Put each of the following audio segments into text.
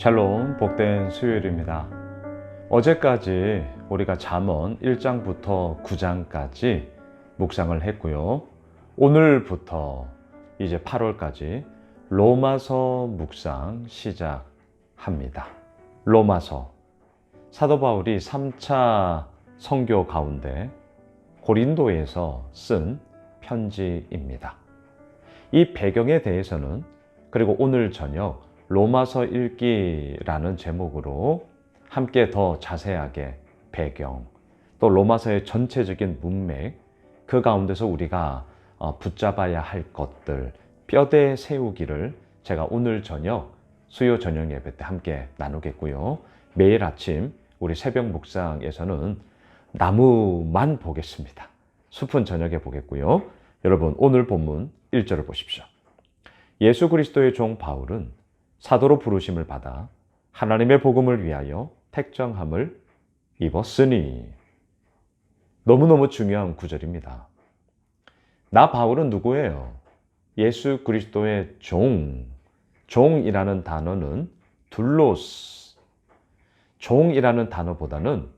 샬롬 복된 수요일입니다. 어제까지 우리가 잠언 1장부터 9장까지 묵상을 했고요. 오늘부터 이제 8월까지 로마서 묵상 시작합니다. 로마서 사도 바울이 3차 성교 가운데 고린도에서 쓴 편지입니다. 이 배경에 대해서는 그리고 오늘 저녁 로마서 읽기라는 제목으로 함께 더 자세하게 배경, 또 로마서의 전체적인 문맥, 그 가운데서 우리가 어, 붙잡아야 할 것들, 뼈대 세우기를 제가 오늘 저녁 수요 저녁 예배 때 함께 나누겠고요. 매일 아침 우리 새벽 묵상에서는 나무만 보겠습니다. 숲은 저녁에 보겠고요. 여러분 오늘 본문 1절을 보십시오. 예수 그리스도의 종 바울은 사도로 부르심을 받아 하나님의 복음을 위하여 택정함을 입었으니 너무너무 중요한 구절입니다. 나 바울은 누구예요? 예수 그리스도의 종. 종이라는 단어는 둘로스. 종이라는 단어보다는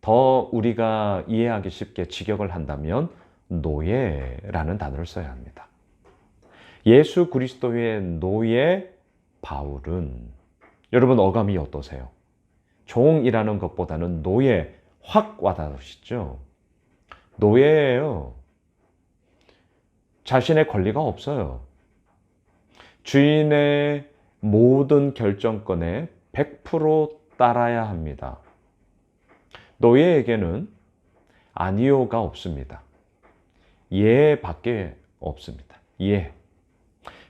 더 우리가 이해하기 쉽게 직역을 한다면 노예라는 단어를 써야 합니다. 예수 그리스도의 노예 바울은 여러분 어감이 어떠세요? 종이라는 것보다는 노예 확 와닿으시죠? 노예예요. 자신의 권리가 없어요. 주인의 모든 결정권에 100% 따라야 합니다. 노예에게는 아니오가 없습니다. 예 밖에 없습니다. 예.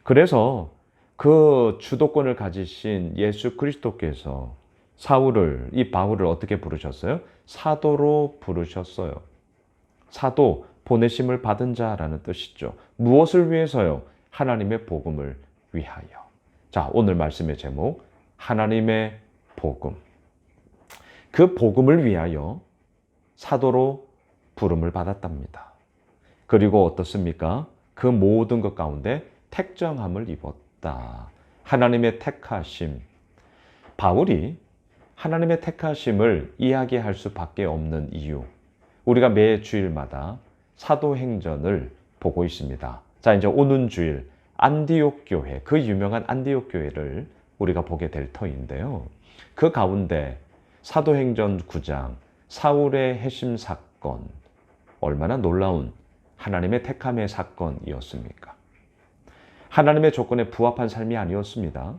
그래서 그 주도권을 가지신 예수 그리스도께서 사울을 이 바울을 어떻게 부르셨어요? 사도로 부르셨어요. 사도 보내심을 받은 자라는 뜻이죠. 무엇을 위해서요? 하나님의 복음을 위하여. 자, 오늘 말씀의 제목 하나님의 복음. 그 복음을 위하여 사도로 부름을 받았답니다. 그리고 어떻습니까? 그 모든 것 가운데 택정함을 입었 다. 하나님의 택하심. 바울이 하나님의 택하심을 이야기할 수밖에 없는 이유. 우리가 매 주일마다 사도행전을 보고 있습니다. 자, 이제 오는 주일 안디옥 교회, 그 유명한 안디옥 교회를 우리가 보게 될 터인데요. 그 가운데 사도행전 9장 사울의 해심 사건 얼마나 놀라운 하나님의 택함의 사건이었습니까? 하나님의 조건에 부합한 삶이 아니었습니다.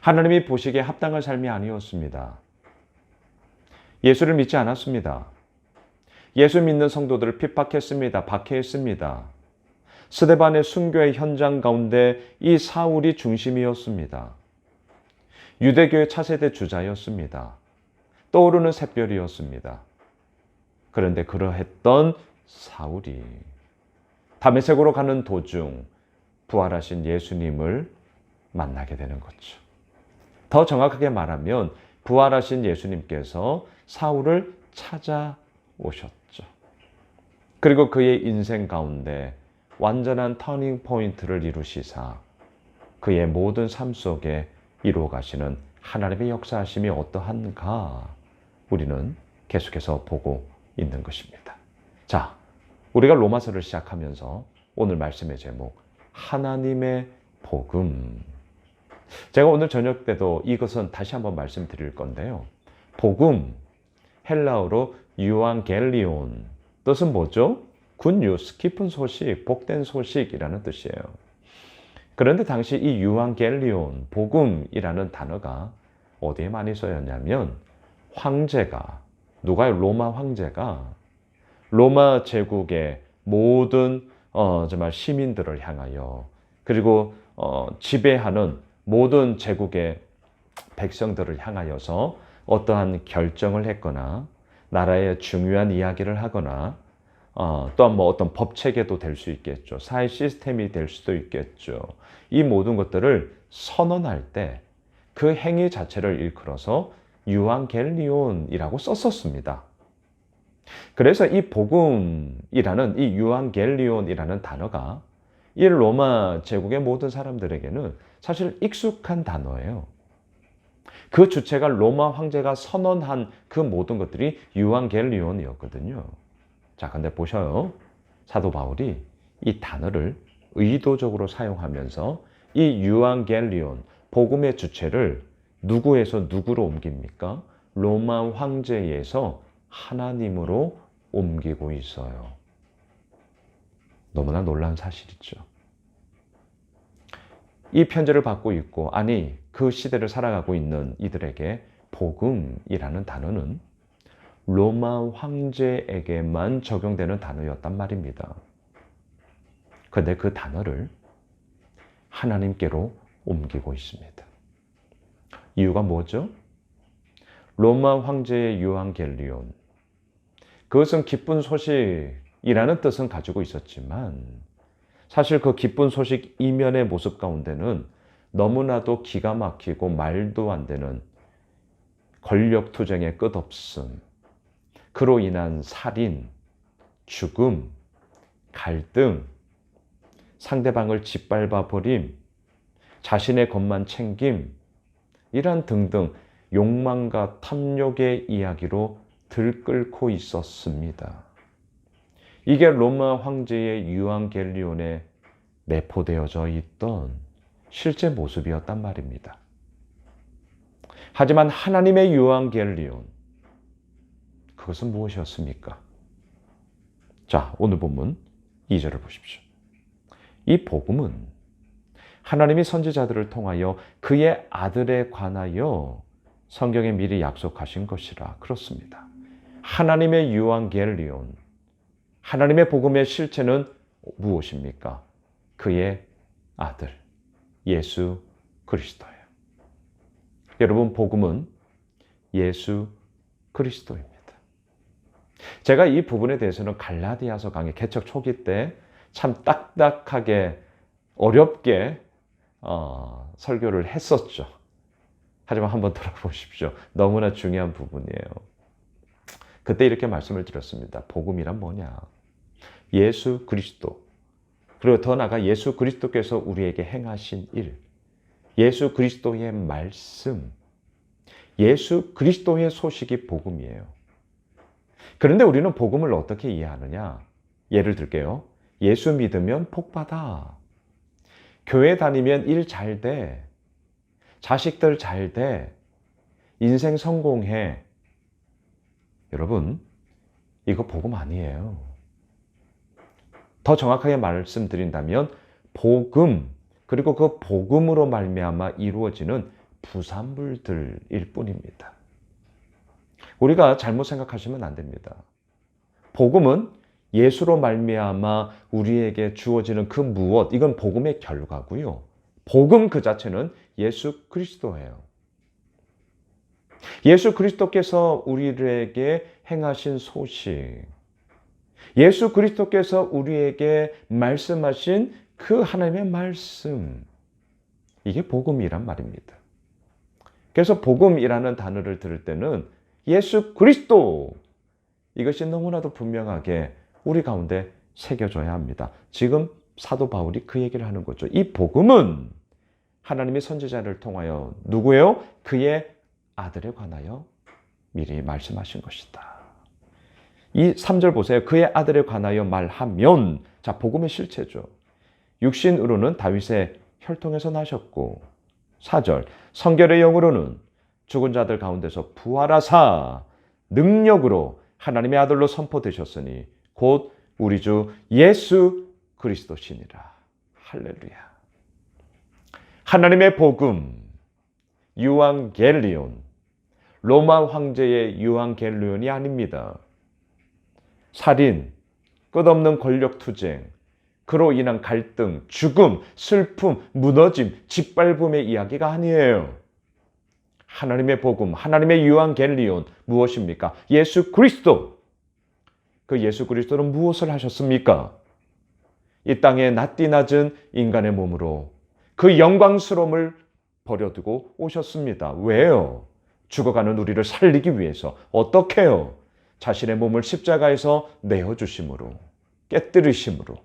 하나님이 보시기에 합당한 삶이 아니었습니다. 예수를 믿지 않았습니다. 예수 믿는 성도들을 핍박했습니다. 박해했습니다. 스데반의 순교의 현장 가운데 이 사울이 중심이었습니다. 유대교의 차세대 주자였습니다. 떠오르는 샛별이었습니다. 그런데 그러했던 사울이 다메섹으로 가는 도중 부활하신 예수님을 만나게 되는 거죠. 더 정확하게 말하면 부활하신 예수님께서 사울을 찾아오셨죠. 그리고 그의 인생 가운데 완전한 터닝 포인트를 이루시사 그의 모든 삶 속에 이루어 가시는 하나님의 역사하심이 어떠한가 우리는 계속해서 보고 있는 것입니다. 자, 우리가 로마서를 시작하면서 오늘 말씀의 제목 하나님의 복음 제가 오늘 저녁 때도 이것은 다시 한번 말씀드릴 건데요. 복음 헬라어로 유앙겔리온 뜻은 뭐죠? 굿뉴스 깊은 소식, 복된 소식이라는 뜻이에요. 그런데 당시 이 유앙겔리온 복음이라는 단어가 어디에 많이 쓰였냐면 황제가 누가요? 로마 황제가 로마 제국의 모든 어, 정말 시민들을 향하여 그리고 어, 지배하는 모든 제국의 백성들을 향하여서 어떠한 결정을 했거나 나라의 중요한 이야기를 하거나 어, 또한 뭐 어떤 법 체계도 될 수 있겠죠. 사회 시스템이 될 수도 있겠죠. 이 모든 것들을 선언할 때 그 행위 자체를 일컬어서 유앙겔리온이라고 썼었습니다. 그래서 이 복음이라는 이 유앙겔리온이라는 단어가 이 로마 제국의 모든 사람들에게는 사실 익숙한 단어예요. 그 주체가 로마 황제가 선언한 그 모든 것들이 유앙겔리온이었거든요. 자, 근데 보셔요. 사도 바울이 이 단어를 의도적으로 사용하면서 이 유앙겔리온, 복음의 주체를 누구에서 누구로 옮깁니까? 로마 황제에서 하나님으로 옮기고 있어요. 너무나 놀라운 사실이죠. 이 편지를 받고 있고, 아니, 그 시대를 살아가고 있는 이들에게 복음이라는 단어는 로마 황제에게만 적용되는 단어였단 말입니다. 근데 그 단어를 하나님께로 옮기고 있습니다. 이유가 뭐죠? 로마 황제의 유앙겔리온. 그것은 기쁜 소식이라는 뜻은 가지고 있었지만 사실 그 기쁜 소식 이면의 모습 가운데는 너무나도 기가 막히고 말도 안 되는 권력 투쟁의 끝없음, 그로 인한 살인, 죽음, 갈등, 상대방을 짓밟아 버림, 자신의 것만 챙김, 이런 등등 욕망과 탐욕의 이야기로 들끓고 있었습니다. 이게 로마 황제의 유앙겔리온에 내포되어져 있던 실제 모습이었단 말입니다. 하지만 하나님의 유앙겔리온 그것은 무엇이었습니까? 자, 오늘 본문 2절을 보십시오. 이 복음은 하나님이 선지자들을 통하여 그의 아들에 관하여 성경에 미리 약속하신 것이라 그렇습니다. 하나님의 유앙겔리온 하나님의 복음의 실체는 무엇입니까? 그의 아들 예수 그리스도예요. 여러분 복음은 예수 그리스도입니다. 제가 이 부분에 대해서는 갈라디아서 강의 개척 초기 때 참 딱딱하게 어렵게 어, 설교를 했었죠. 하지만 한번 들어보십시오. 너무나 중요한 부분이에요. 그때 이렇게 말씀을 드렸습니다. 복음이란 뭐냐? 예수 그리스도. 그리고 더 나아가 예수 그리스도께서 우리에게 행하신 일. 예수 그리스도의 말씀. 예수 그리스도의 소식이 복음이에요. 그런데 우리는 복음을 어떻게 이해하느냐? 예를 들게요. 예수 믿으면 복 받아. 교회 다니면 일 잘 돼. 자식들 잘 돼. 인생 성공해. 여러분, 이거 복음 아니에요. 더 정확하게 말씀드린다면 복음 그리고 그 복음으로 말미암아 이루어지는 부산물들일 뿐입니다. 우리가 잘못 생각하시면 안 됩니다. 복음은 예수로 말미암아 우리에게 주어지는 그 무엇 이건 복음의 결과고요. 복음 그 자체는 예수 그리스도예요. 예수 그리스도께서 우리에게 행하신 소식, 예수 그리스도께서 우리에게 말씀하신 그 하나님의 말씀, 이게 복음이란 말입니다. 그래서 복음이라는 단어를 들을 때는 예수 그리스도 이것이 너무나도 분명하게 우리 가운데 새겨져야 합니다. 지금 사도 바울이 그 얘기를 하는 거죠. 이 복음은 하나님의 선지자를 통하여 누구예요? 그의 아들에 관하여 미리 말씀하신 것이다. 이 3절 보세요. 그의 아들에 관하여 말하면 자 복음의 실체죠. 육신으로는 다윗의 혈통에서 나셨고 4절 성결의 영으로는 죽은 자들 가운데서 부활하사 능력으로 하나님의 아들로 선포되셨으니 곧 우리 주 예수 그리스도시니라. 할렐루야. 하나님의 복음 유앙겔리온 로마 황제의 유앙겔리온이 아닙니다. 살인, 끝없는 권력 투쟁, 그로 인한 갈등, 죽음, 슬픔, 무너짐, 짓밟음의 이야기가 아니에요. 하나님의 복음, 하나님의 유앙겔리온 무엇입니까? 예수 그리스도. 그 예수 그리스도는 무엇을 하셨습니까? 이 땅에 낮디 낮은 인간의 몸으로 그 영광스러움을 버려두고 오셨습니다. 왜요? 죽어가는 우리를 살리기 위해서 어떻게요? 자신의 몸을 십자가에서 내어 주심으로 깨뜨리심으로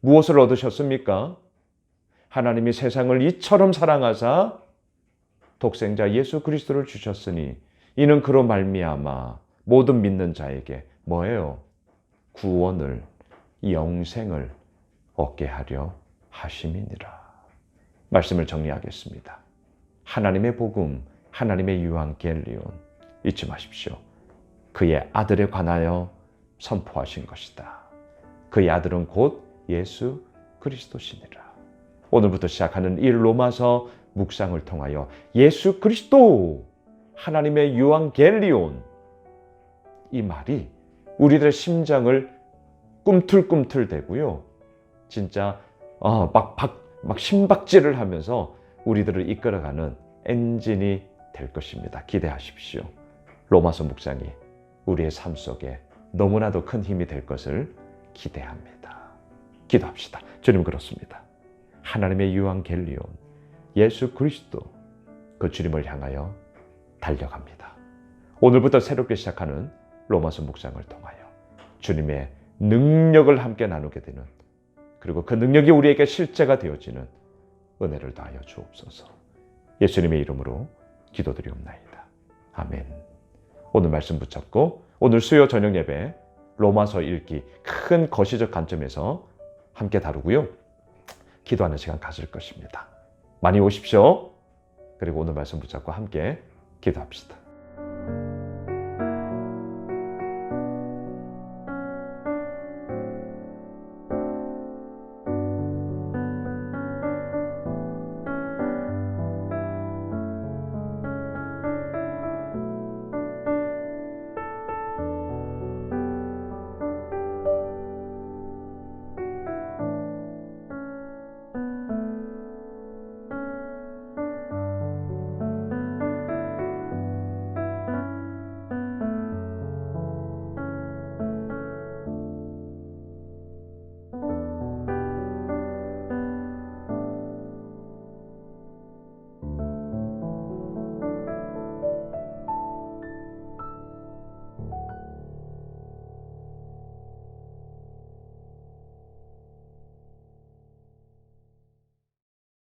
무엇을 얻으셨습니까? 하나님이 세상을 이처럼 사랑하사 독생자 예수 그리스도를 주셨으니 이는 그로 말미암아 모든 믿는 자에게 뭐예요? 구원을 영생을 얻게 하려 하심이니라. 말씀을 정리하겠습니다. 하나님의 복음, 하나님의 유한겔리온 잊지 마십시오. 그의 아들에 관하여 선포하신 것이다. 그의 아들은 곧 예수 그리스도시니라. 오늘부터 시작하는 이 로마서 묵상을 통하여 예수 그리스도 하나님의 유한겔리온 이 말이 우리들의 심장을 꿈틀꿈틀 대고요. 진짜 어, 막, 박, 막 심박질을 하면서 우리들을 이끌어가는 엔진이 될 것입니다. 기대하십시오. 로마서 묵상이 우리의 삶 속에 너무나도 큰 힘이 될 것을 기대합니다. 기도합시다. 주님 그렇습니다. 하나님의 유한겔리온 예수 그리스도 그 주님을 향하여 달려갑니다. 오늘부터 새롭게 시작하는 로마서 묵상을 통하여 주님의 능력을 함께 나누게 되는 그리고 그 능력이 우리에게 실제가 되어지는 은혜를 다하여 주옵소서. 예수님의 이름으로 기도드리옵나이다. 아멘. 오늘 말씀 붙잡고 오늘 수요 저녁 예배 로마서 읽기 큰 거시적 관점에서 함께 다루고요. 기도하는 시간 가질 것입니다. 많이 오십시오. 그리고 오늘 말씀 붙잡고 함께 기도합시다.